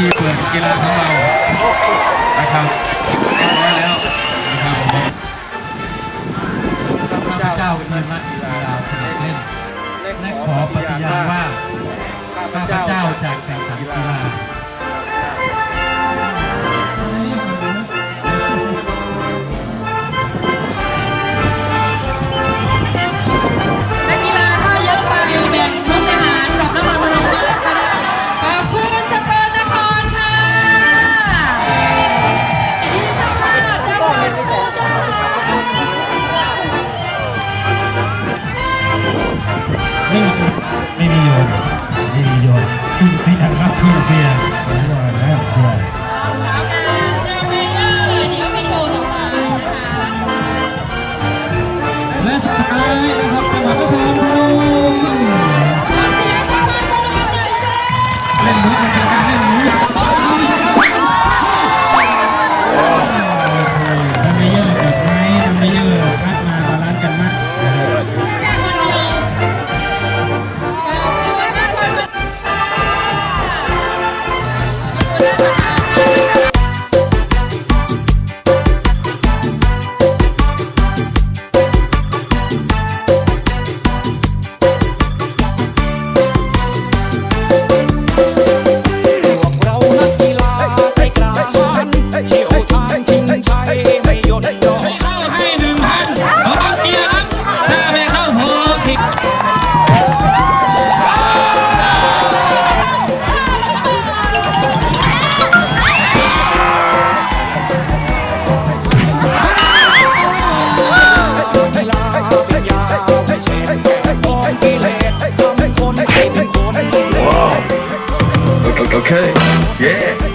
ธีเปิดกีฬาของเรานะครับได้แล้วนะครับข้าพเจ้าเป็นนักกีฬาสมัครเล่นและขอปฏิญาณว่าข้าพเจ้าจะแข่ Okay. Yeah.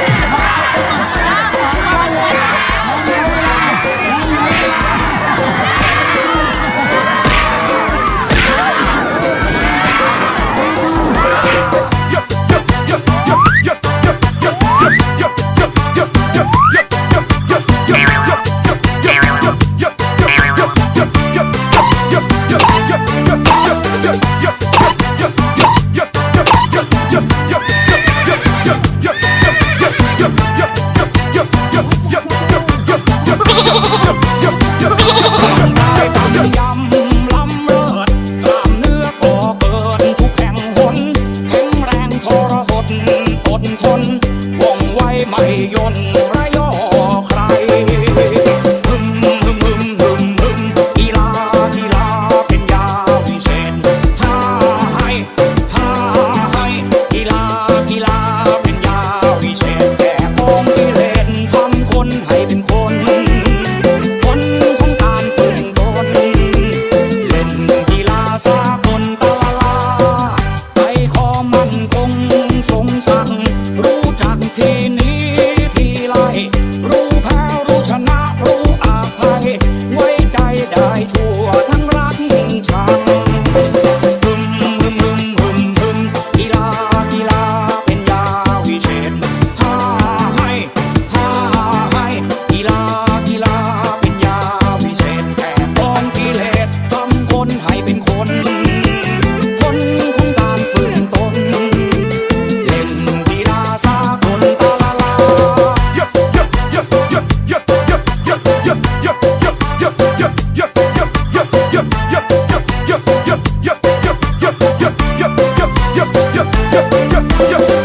in my- ร่า